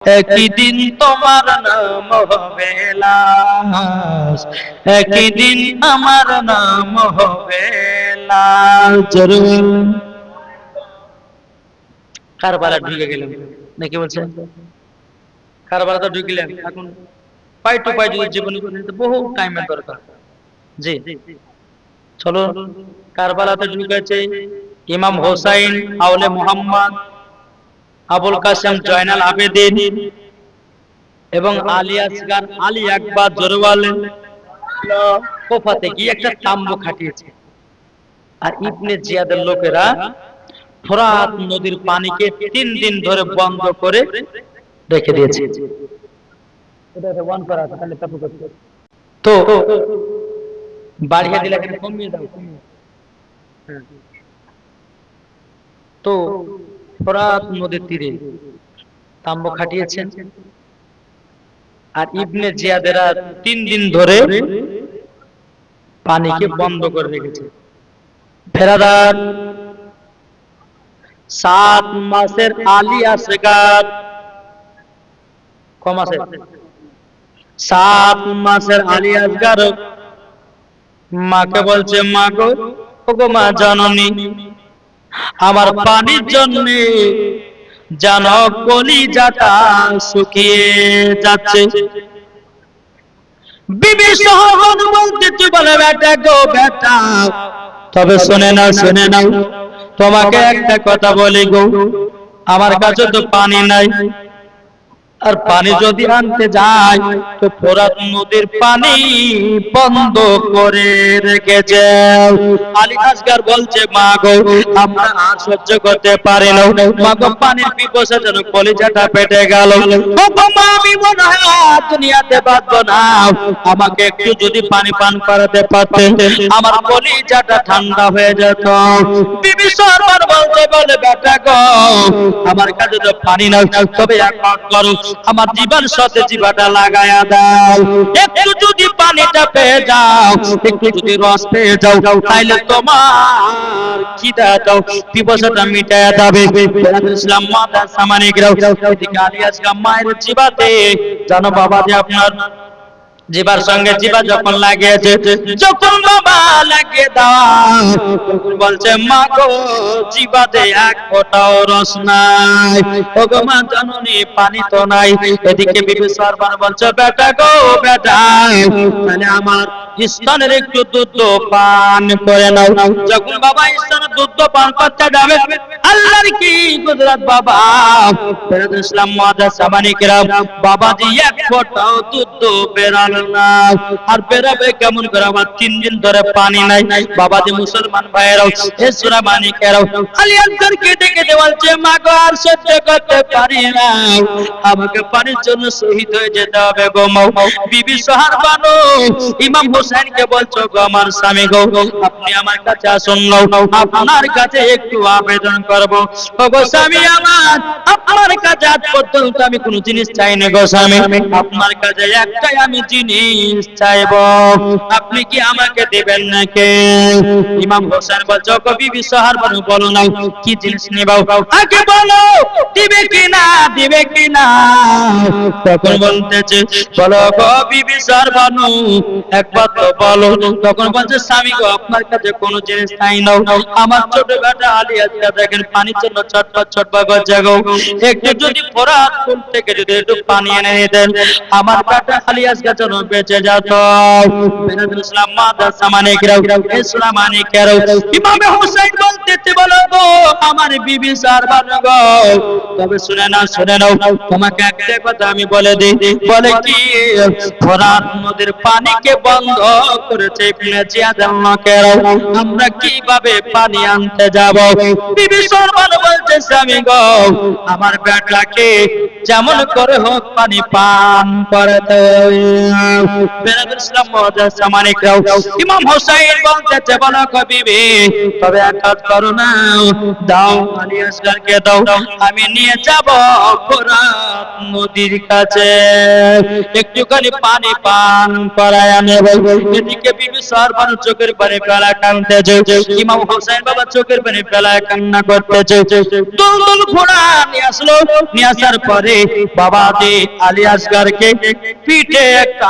একই দিন তোমার নাম হবে লাশ একই দিন আমার নাম হবে লাশ। কারবালা ঢুকে গেলাম নাকি বলছেন? কারবালা তো ঢুকিলেন এখন পাই টু পাই যদি জীবন বহু টাইমের দরকার। জি চলো কারবালাতে ঢুকেছে ইমাম হোসাইন, আউলে মোহাম্মদ আবুল কাসেম জয়নাল আবেদিন এবং আলী আসগার আলী আকবর জরওয়াল কোফাতে গিয়ে একটা তাম্বু খাটিয়েছে। আর ইবনে জিয়াদের লোকেরা ফোরাত নদীর পানিকে তিন দিন ধরে বন্ধ করে রেখে দিয়েছে। তো বাড়িয়ে দিলে কমিয়ে দাও। হ্যাঁ। তো ফোরাত নদীর তীরে তাম্বু খাটিয়েছেন। আর ইবনে জিয়াদেরা তিন দিন ধরে পানিকে বন্ধ করে রেখেছে। ফেরাদার সাত মাসের আলী আসগার ক মাসের সাত মাসের আলী আসগার মাকে বলছে, মা গো মা, জননী আমার পানির জন্য যেন কলিজাটা শুকিয়ে যাচ্ছে। তবে শুনে নাও শুনে নাও। তোমাকে একটা কথা বলি গো। আমার কাছে তো পানি নাই। আর পানি যদি আনতে যায়, তো ফোরাত নদীর পানি বন্ধ করে রেখেছে। আলী আসগার বলছে মা গো আমরা আর সহ্য করতে পারি না। মা গো পানির পিপাসা যেন কলিজাটা পেটে গেল। মা, আমি মনে হয় দুনিয়াতে বাঁচবো না। আমাকে একটু যদি পানি পান করাতে পারতে আমার কলিজাটা ঠান্ডা হয়ে যেত। বিবি সরবার বলতে বলে, বেটা গো, আমার কাছে তো পানি নাই। তবে এক কাজ করো আমার জীবন সাথে জীবাটা লাগায়া দাও। একটু যদি পানিটা পেয়ে যাও, একটু যদি রস পেয়ে যাও, তাইলে তোমার খিদা দাও। পিপাসাটা মিটায়া যাবে। ইসলাম মাতা সামানিক রাও, এদিকে আলিয়াস মায়ের জীবাতে। জানো বাবা যে আপনার জিবার সঙ্গে জিবা যখন লাগিয়েছে, যখন বাবা লাগিয়ে দাও বলছে, মা গো জিবাতে এক ফোঁটাও রস নাই। ও গো মা, জননী, পানি তো নাই। এদিকে বিবি সরবার বলছে, বেটা গো, বেটা, তাহলে আমার স্তনের একটু দুধ পান করে নাও। যখন বাবা স্তনের দুধ পান করতে যাবে, আল্লাহর কি গুজরাট বাবা? ফেরত ইসলাম মাদা সামানিকরাম বাবাজি এক ফোঁটাও দুধ বেরালো আর বেরাবে কেমন করে? আমার তিন দিন ধরে পানি নাই। বাবাজি মুসলমান ভাইয়েরাও, এ সুরা মানিকেরাও আলী আজগরকে ডেকে দেওয়ালছে মা গো আর সহ্য করতে পারি না। আমাকে পানির জন্য শহীদ হয়ে যেতে হবে গো মাও বিবি সোহার বানো, ইমাম হোসেনকে বলছো গো আমার স্বামী গো, আপনি আমার কাছে আসুন গো। আপনার কাছে একটু আবেদন করব। গো স্বামী আমার, আপনার কাছে আজ পর্যন্ত আমি কোনো জিনিস চাই না গো স্বামী। আপনার কাছে একটাই আমি জিনিস চাইব আপনি কি আমাকে দেবেন নাকি? ইমাম হোসেন বলছো গো বিবি, সোহার বলো না কি জিনিস নেবাও আগে বলো, দিবে কি না, দিবে কি না? তখন বলতেছে, বলো গো বিবি সরবানু একবার তো বলো। তখন বলছে, স্বামী গো, আপনার কাছে কোনো জিনিস নাই নাও। আমার ছোট বেটা আলী আজকে দেখেন, পানির জন্য ছটপট ছটপট করছে গো। একটু যদি ফোরাত থেকে যদি একটু পানি এনে নিতেন আমার বেটা আলী আজকে যেন বেঁচে যেত বেনাদুল ইসলাম মাদা সামানে কিরাও ইসলাম আনি কেরাও ইমামে হোসেন বলতেছে বলো গো? আমার বিবি সরবানু গো তবে শুনে না শুনে নাও। তোমাকে একটা কথা আমি বলে দিই। বলে কি? ফোরাত নদীর পানিকে বন্ধ আমরা কীভাবে পানি আনতে যাব? বিবি সরমান বলছে স্বামী গো, আমার বেটাকে যেমন করে হোক পানি পান করাতে আমি নদীর কাছে। একটুখানি পানি পান এদিকে বিবি সারবানু চোখের পানি ফেলা কানতেছে ইমাম হোসেন বাবা চোখের পানি ফেলা কান্না ঘোড়া নিয়ে আসলো। নিয়ে আসার পরে বাবা যে আলী পিঠে একটা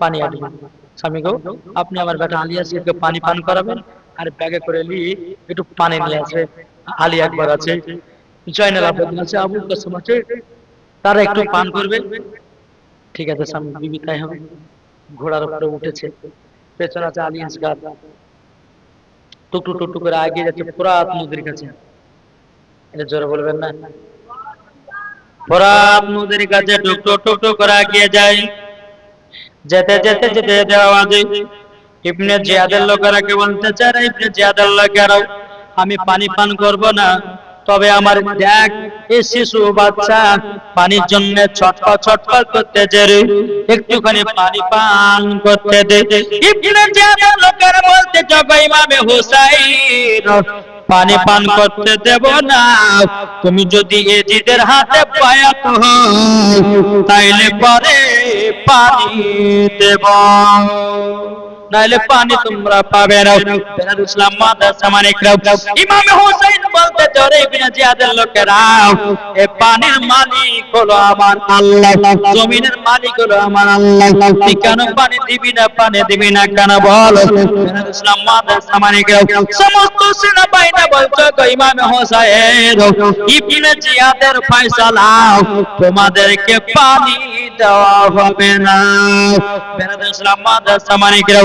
পানি আটবে স্বামী গো আপনি আমার বেটা আলিয়াসকে পানি পান করাবেন আর ব্যাগে করে নি একটু পানি নিয়ে আসবে। আলী একবার আছে। জয়নাল আবেদিন আছে আবুল কাসম আছে তারা একটু পান করবে। ঠিক আছে স্বামী বিবি তাই হবে। ঘোড়ার উপরে উঠেছে। পেছনে আছে আলী আসগার টুকটু টুকটু করে আগে যাচ্ছে ফোরাত নদীর কাছে। এটা জোরে বলবেন না? ফোরাত নদীর কাছে টুকটু টুকটু করে আগিয়ে যায়। যেতে যেতে যেতে যেতে আওয়াজে ইবনে জিয়াদের লোকেরা কে বলতে চায় ইবনে জিয়াদের লোকেরাও, আমি পানি পান করব না, তবে আমার দেখ এই শিশু বাচ্চা, পানির জন্য ছটপট ছটপট করতে জেরে একটুখানি পানি পান করতে দে। ইবনে জিয়াদের লোকেরা বলতে জগো ইমামে হুসাইন পানি পান করতে দেব না। তুমি যদি এজিদের হাতে পায়াত তাইলে পরে পানি দেব। নাইলে পানি তোমরা পাবে না বেরাদ ইসলাম মাদ্রাসা মানিকরাও ইমাম হোসেন বলতে জোরে ইবনে জিয়াদের লোকেরা এ পানির মালিক হলো আমার আল্লাহ জমিনের মালিক হলো আমার আল্লাহ তুই কেন পানি দিবি না পানি দিবি না কেন বল বেরাদ ইসলাম মাদ্রাসা মানিকরাও সমস্ত সেনা বাহিনী বলছো গো ইমাম হোসেন ইবনে জিয়াদের ফয়সালা তোমাদেরকে পানি দেওয়া হবে না বেরাদ ইসলাম মাদ্রাসা মানিকরাও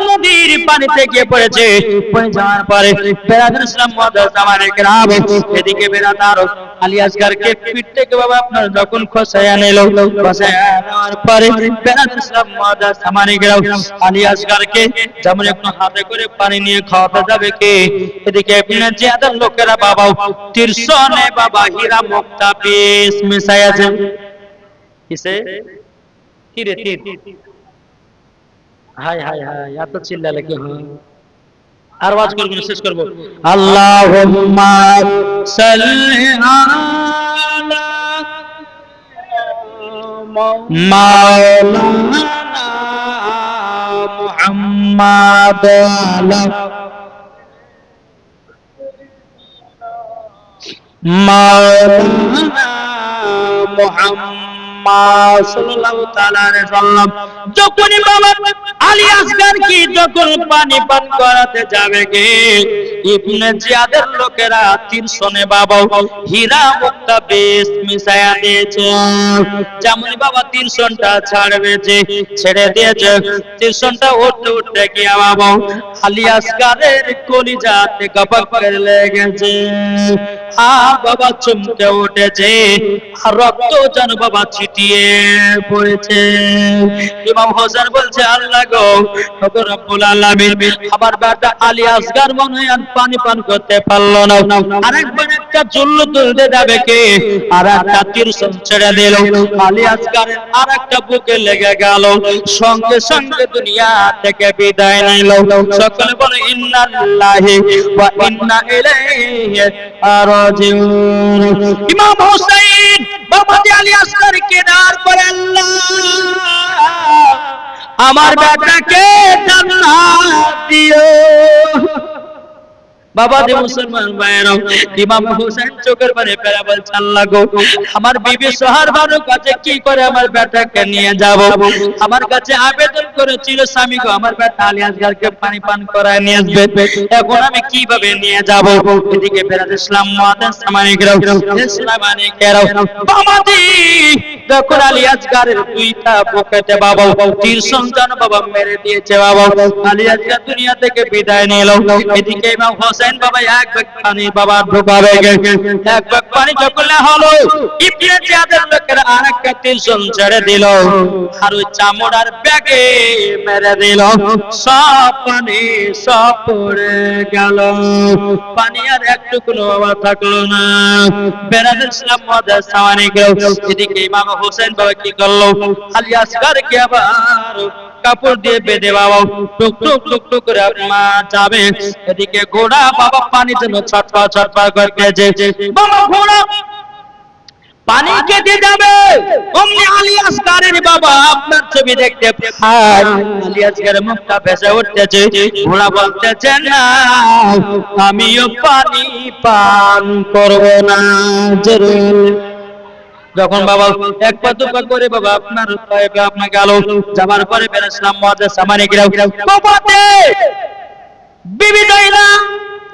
নদীর পানিতে গিয়ে পড়েছে। পড়ে যাওয়ার পরে বেরাদার ইসলাম মানে গ্রাম, এদিকে বেরাদার আলী আসগারকে বাবা আপনার হাতে করে পানি নিয়ে খাওয়াতে যাবে এদিকে লোকেরা বাবা হীরা মুক্তা পিস মিশাইয়াছে। কিসে? তীরে তীর। হাই হাই হাই, এত চিল্লালে কি হয়? আর ওয়াজ করব শেষ করব। আল্লাহুম্মা সাল্লি আলা মাওলানা মুহাম্মাদ আলা মাওলানা মুহাম্মাদ যখনই বাবা আলী আসগার কি যখন পানি পান করাতে যাবে গে, ইবনে জিয়াদের লোকেরা তীরশনে বাবা হীরা মুক্তা বেশ মিশায়া দিয়েছে। যেমন বাবা তীরশনটা ছাড়বে যে, ছেড়ে দিয়েছে। তীরশনটা উঠতে উঠতে গিয়া বাবা আলী আসগারের কলিজাতে গপক করে লেগেছে আ বাবা চমকে উঠেছে, আর রক্ত যেন বাবা ছিটিয়ে পড়েছে। ইমাম হোসেন বলছে, আল্লাহ আলী আসগার মনে আর পানি পান করতে পারল না। আরেকবার একটা তুলতে যাবে কে? আর একটা ছেড়ে দিল। আলী আর একটা বুকে লেগে গেল। সঙ্গে সঙ্গে দুনিয়া থেকে বিদায় নিল। সকলে বলে ইন্না ইলাইহি ইমাম হোসেন বাবা আলী কেনার পরে আল্লাহ আমার বেটাকে জান্নাত দিও। বাবা যে মুসলমান ভাইয়েরাও ইমাম হোসেন চোখের পেরা বলছে, আল্লাহ গো, আমার বিবি সোহার বানুর কাছে কি করে আমার বেটাকে নিয়ে যাব? আমার কাছে আবেদন করেছিল, স্বামী গো, আমার বেটা আলী আসগারকে পানি পান করায় নিয়ে আসবে। এখন আমি কীভাবে নিয়ে যাব? এদিকে ফেরাত ইসলাম মাদাস সামানিকরাও ইসলামানিকেরাও বাবাজি যখন আলী আসগারের দুইটা পকেটে বাবা তীর সন্তান বাবা মেরে দিয়েছে বাবা, আলী আসগার দুনিয়া থেকে বিদায় নিল। এদিকে ইমাম হোসেন বাবা, এক ব্যাগ পানি, বাবা ঢোকাবে এক ব্যাগ পানি হলো ছেড়ে দিল, আর ওই চামড়ার ব্যাগে মেরে দিল। সব পানি, সব পড়ে গেল। পানি আর থাকল না। সামানি গেল এদিকে বাবা কি করল? আসগারকে আবার কাপড় দিয়ে বেঁধে বাবা। টুক টুক টুক টুক করে মা যাবে। এদিকে ঘোড়া বাবা পানি জন্য ছটপা ছটপা করতেছে বাবা ঘোড়া পানি কেটে যাবে। অমনি আলী আসগারের বাবা আপনার ছবি দেখতে আলী আসগারের মুখটা ভেসে উঠতেছে। ঘোড়া বলতেছে, না, আমিও পানি পান করব না, জরুর। যখন বাবা এক পা দুপা করে বাবা আপনার আপনাকে আলো যাবার পরে বেরোছিলাম মজা সামানি গিরাও বাবাতে বিবি দইলা এ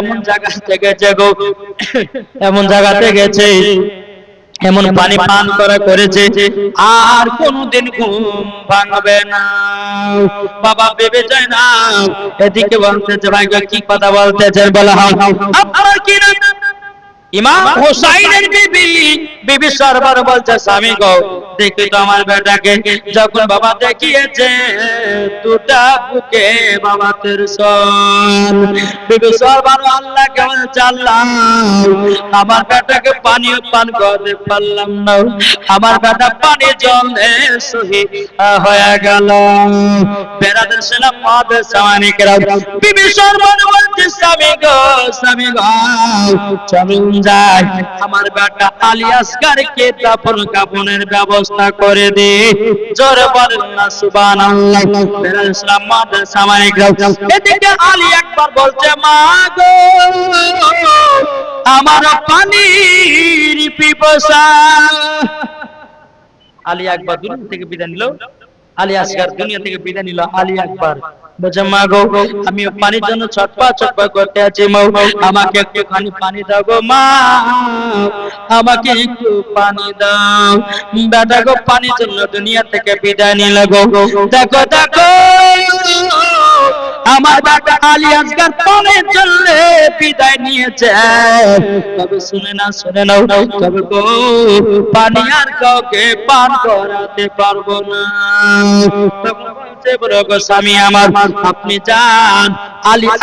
এমন জায়গা থেকে গেছে গো এমন জায়গাতে গেছে এমন পানি পান করা করেছে, আর কোনদিন ঘুম ভাঙবে না। বাবা ভেবে যায় না, এদিকে বলতেছে, ভাই কি কথা বলতেছেন? বলা, হয় আপনার কি নাম ইমাম হুসাইনের বিবি বিবি। সরবার বলছে স্বামী গো দেখি তো আমার বেটাকে। যখন বাবা দেখিয়েছে দুটা বুকে বাবা তের সন বিবি সরবার আল্লাহ কেমন চাল্লাম আমার বেটাকে পানিও পান করতে পারলাম না। আমার বেটা পানি জলে সহি হয়ে গেল। বেড়াদের ছিলাম মাদের সামানিকেরা বিবি সরবার বলছে স্বামী গো স্বামী গো চলুন যায়। আমার বেটা আলিয়াসগারকে দাফন কাফনের ব্যবস্থা করে দে। জোরে বলেন না সুবহানাল্লাহ। ইসলাম মাদের সামানিক এদিকে আলী একবার বলছে মা গো আমার পানির পিপাসা। আলী একবার দুনিয়া থেকে বিদায় নিল। আলী আসগার দুনিয়া থেকে বিদায় নিল। আলী একবার বলছে মা গো আমি পানির জন্য ছটপা ছটপা করতে আছি মা। আমাকে একটুখানি পানি দাও গো মা, আমাকে একটু পানি দাও। বেটা গো, পানির জন্য দুনিয়া থেকে বিদায় নিল গো। দেখো দেখো। আমার বেটা আলী পানির জন্য বিদায় নিয়েছে। তবে শুনে না শুনে নাও, তবে গো, পানি আর কাউকে পান করাতে পারব না।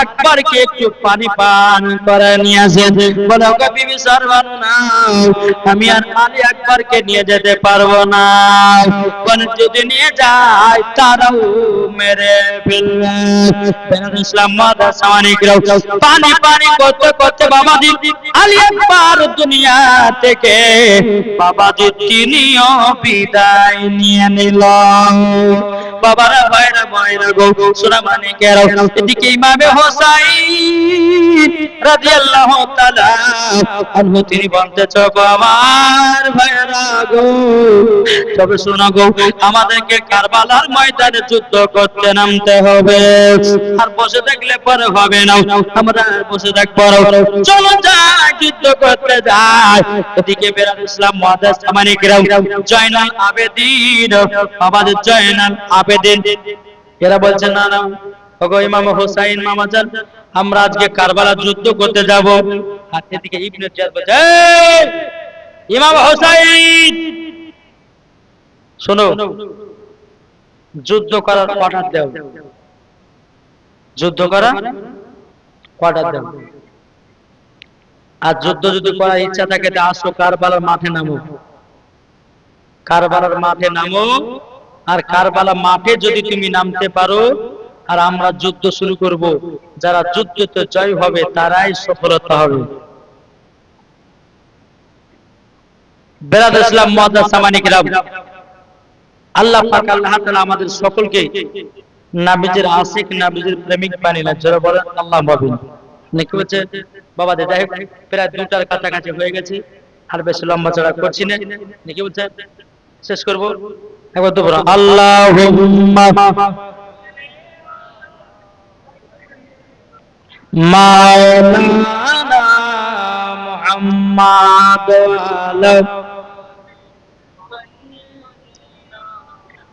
আকবরকে পানি পান করে বিবি আমি আর আলী আকবরকে নিয়ে যেতে পারব না। যদি নিয়ে তারাও মেরে ফেলবে। পানি পানি করতে করতে বাবা দি আলী আকবর দুনিয়া থেকে বাবা দি তিনিও বিদায় নিয়ে নিল বাবারা ভাইরা ভাইরা গো সোনা মানে কেরাও এদিকে ইমামে হোসাইন রাদিয়াল্লাহু তাআলা আনহু তিনি বলতে চকো আমার ভাইরা গো তবে শোনা গো আমাদেরকে কারবালার ময়দানে যুদ্ধ করতে নামতে হবে। আর বসে থাকলে পরে হবে না। আমরা বসে থাকব না। চলো যাই যুদ্ধ করতে যাই। এদিকে বেরাল ইসলাম মহাদাস সামানিকরাও জয়নাল আবেদিন আমাদের জয়নাল আবেদিন। এরা বলছে না না ওগো ইমাম হোসাইন মামাজান আমরা আজকে কারবালা যুদ্ধ করতে যাব। আর এদিকে ইবনে জিয়াদ বলছে "এই, ইমাম হোসাইন শোনো যুদ্ধ করার অর্ডার দাও। যুদ্ধ করা অর্ডার দাও। আর যুদ্ধ যদি করার ইচ্ছা থাকে তা আসো কারবালার মাঠে নামো। কারবালার মাঠে নামো আর কারবালা মাঠে যদি তুমি নামতে পারো আর আমরা যুদ্ধ শুরু করব। যারা যুদ্ধতে জয় হবে তারাই সফলতা হবে। বেরাদ ইসলাম মহাদাস সামানিকরাম আল্লাহ আমাদের সকলকে নাবিজের আশিক, নাবিজের প্রেমিক বানিয়ে জোরে বলেন, আল্লাহ ভাবিন বাবা দে, যাই প্রায় দুটার কাছাকাছি হয়ে গেছে, আর বেশি লম্বা চড়া করছি না। নাকি বলছে শেষ করব। একবার তো বলো আল্লাহুম্মা মাওলানা মুহাম্মাদ ওয়ালা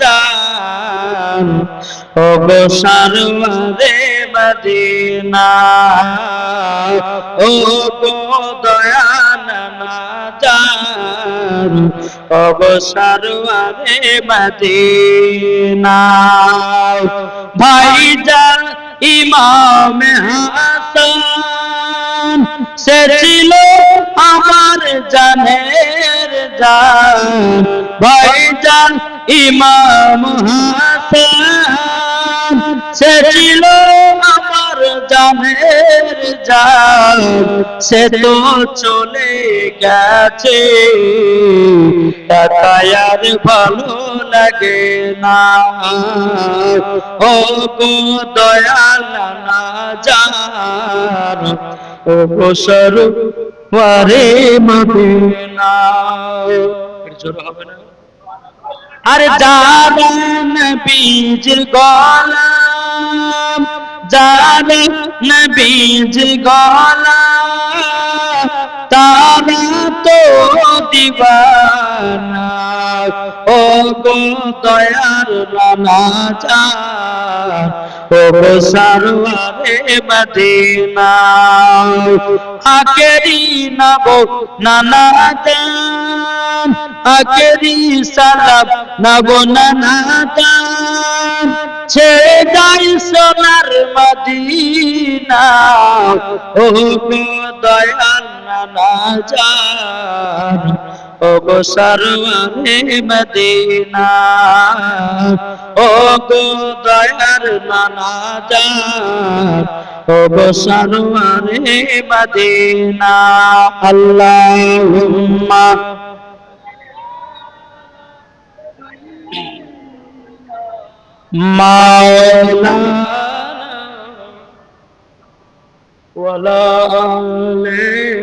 জান ওগো সারওয়ারে মদিনা। ওগো দয়াল না জান ওগো সারওয়ারে মদিনা। ভাইজান ইমাম হাসান সে ছিল আমার জানের জান। ভাইজান ইমাম হাসান, সে ছিল আমার জানের জান। সে তো চলে গেছে তাকায়ার ভালো লাগে না। ও গো দয়াল না জান ও গো সরু ওয়ারে মদিনা। জোর হবে না? আরে জান বীজ গলাম জান বীজ গলাম তারা তো দিবানা। ও গো দয়াল রানা গো সারওয়ারে মদিনা। আকেরি নবো নানা দান। আকেরি সালাম নবো নানা দান। ছেড়ে যাই সোনার মদিনা। ও দয়াল নানা জান ও গো সরওয়ারে মদিনা ও গো দয়াল নানা জান ও গো সরওয়ারে মদিনা আল্লাহুম্মা مولانا ولا عليه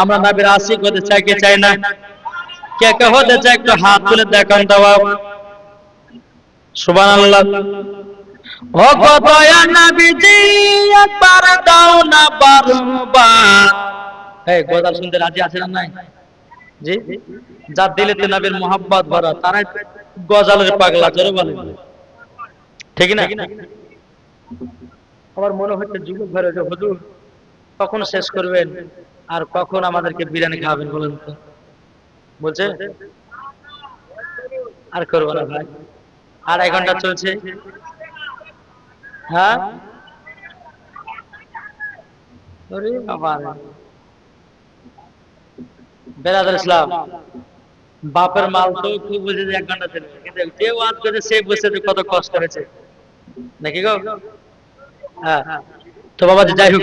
আমরা নবীর আশিক হতে চাই কি চাই না? কে কে হতে চাই একটু হাত তুলে দেখান দেওয়া সুবহানাল্লাহ। ও দয়া নবীজি, একবার দাও না বারবার। এই গজাল শুনতে রাজি আছেন না নাই? জি। যার দিলে তো নবীর মোহাব্বত ভরা তারাই গজালের পাগলা, জোরে বলে ঠিক না? আমার মনে হচ্ছে যুবক যে হুজুর কখন শেষ করবেন। আর কখন আমাদেরকে বিরিয়ানি খাওয়াবেন বলেন তো? বলছে, আর করব না ভাই। আড়াই ঘণ্টা চলছে। হ্যাঁ? বেরাদার ইসলাম, বাপের মাল তো খুব বুঝে যে এক ঘণ্টা চলবে, কিন্তু যে ওয়াজ করে সে বসে যে কত কষ্ট হয়েছে। নাকি গো? হ্যাঁ। তো বাবা যাই হোক।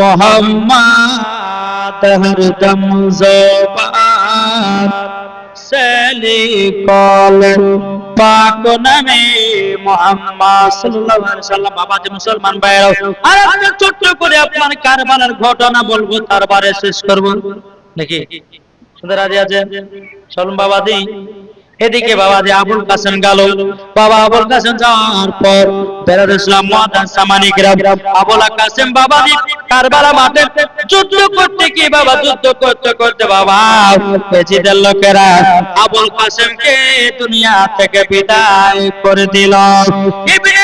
মোহাম্মদ হরদম জবান সেলি কল পাক নামে মোহাম্মদ সাল্লাল্লাহু আলাইহি সাল্লাম বাবা যে মুসলমান ভাইরা আর একটা ছোট্ট করে আপনার কারবালার ঘটনা বলব, তারপরে শেষ করব। নাকি? সুন্দর রাজি চলুন বাবা দি এদিকে বাবা যে আবুল কাসেম গেল। বাবা আবুল কাসেম যাওয়ার পর বেরাদ ইসলাম মুআদ্দান সামানি গ্রাম আবুল কাসেম বাবা কারবালা মাঠে যুদ্ধ করতে কি বাবা যুদ্ধ করতে করতে বাবা পেছিদের লোকেরা আবুল কাসেমকে দুনিয়া থেকে বিদায় করে দিল। ইবনে